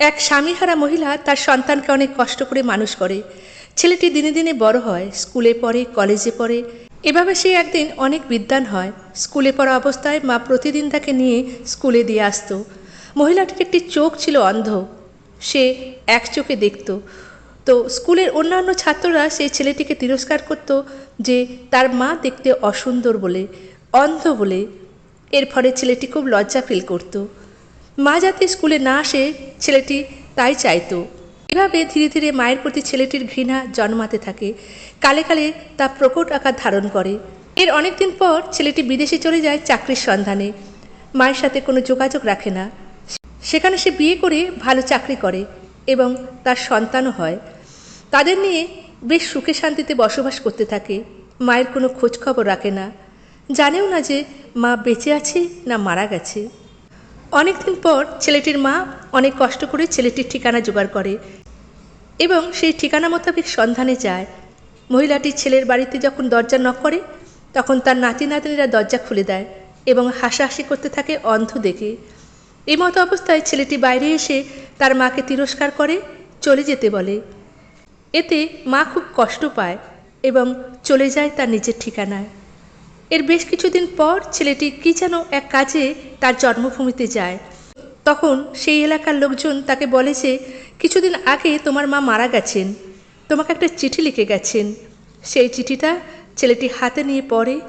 এক স্বামীহারা মহিলা তার সন্তানকে অনেক কষ্ট করে মানুষ করে। ছেলেটি দিনে দিনে বড় হয়, স্কুলে পড়ে, কলেজে পড়ে। এভাবে সে একদিন অনেক বিদ্বান হয়। স্কুলে পড়া অবস্থায় মা প্রতিদিন তাকে নিয়ে স্কুলে দিয়ে আসতো। মহিলাটির একটি চোখ ছিল অন্ধ। সে এক চোখে দেখত। তো স্কুলের অন্যান্য ছাত্ররা সেই ছেলেটিকে তিরস্কার করত যে তার মা দেখতে অসুন্দর বলে, অন্ধ বলে। এর ফলে ছেলেটি খুব লজ্জা ফিল করত। মা যাতে স্কুলে না আসে, ছেলেটি তাই চাইতো। এভাবে ধীরে ধীরে মায়ের প্রতি ছেলেটির ঘৃণা জন্মাতে থাকে। কালে কালে তা প্রকট আকার ধারণ করে। এর অনেকদিন পর ছেলেটি বিদেশে চলে যায় চাকরির সন্ধানে। মায়ের সাথে কোনো যোগাযোগ রাখে না। সেখানে সে বিয়ে করে ভালো চাকরি করে এবং তার সন্তানও হয়। তাদের নিয়ে বেশ সুখে শান্তিতে বসবাস করতে থাকে। মায়ের কোনো খোঁজ খবর রাখে না। জানেও না যে মা বেঁচে আছে না মারা গেছে। অনেকদিন পর ছেলেটির মা অনেক কষ্ট করে ছেলেটির ঠিকানা জোগাড় করে এবং সেই ঠিকানা মোতাবেক সন্ধানে যায়। মহিলাটি ছেলের বাড়িতে যখন দরজা নক করে, তখন তার নাতি নাতনিরা দরজা খুলে দেয় এবং হাসাহাসি করতে থাকে অন্ধ দেখে। এই মতো অবস্থায় ছেলেটি বাইরে এসে তার মাকে তিরস্কার করে চলে যেতে বলে। এতে মা খুব কষ্ট পায় এবং চলে যায় তার নিজের ঠিকানায়। এর বেশ কিছুদিন পর ছেলেটি কি যেন এক কাজে তার জন্মভূমিতে যায়। তখন সেই এলাকার লোকজন তাকে বলে যে, কিছুদিন আগে তোমার মা মারা গেছেন। তোমাকে একটা চিঠি লিখে গেছেন। সেই চিঠিটা ছেলেটি হাতে নিয়ে পড়ে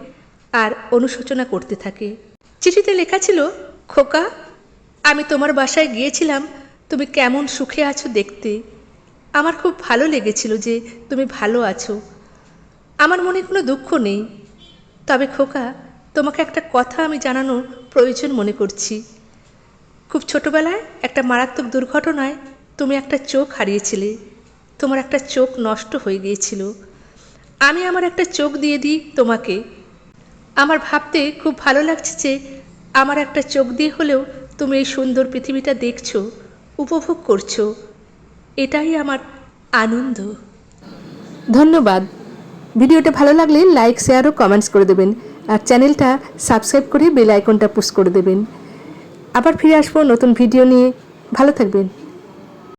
আর অনুশোচনা করতে থাকে। চিঠিতে লেখা ছিল, খোকা, আমি তোমার বাসায় গিয়েছিলাম। তুমি কেমন সুখে আছো দেখতে। আমার খুব ভালো লেগেছিল যে তুমি ভালো আছো। আমার মনে কোনো দুঃখ নেই। তবে খোকা, তোমাকে একটা কথা আমি জানানোর প্রয়োজন মনে করছি। খুব ছোটবেলায় একটা মারাত্মক দুর্ঘটনায় তুমি একটা চোখ হারিয়েছিলে। তোমার একটা চোখ নষ্ট হয়ে গিয়েছিল। আমি আমার একটা চোখ দিয়ে দিই তোমাকে। আমার ভাবতে খুব ভালো লাগছে যে আমার একটা চোখ দিয়ে হলেও তুমি এই সুন্দর পৃথিবীটা দেখছ, উপভোগ করছ। এটাই আমার আনন্দ। ধন্যবাদ। ভিডিওটা ভালো লাগলে লাইক, শেয়ার ও কমেন্টস করে দেবেন। আর চ্যানেলটা সাবস্ক্রাইব করে বেল আইকনটা পুশ করে দেবেন। আবার ফিরে আসব নতুন ভিডিও নিয়ে। ভালো থাকবেন।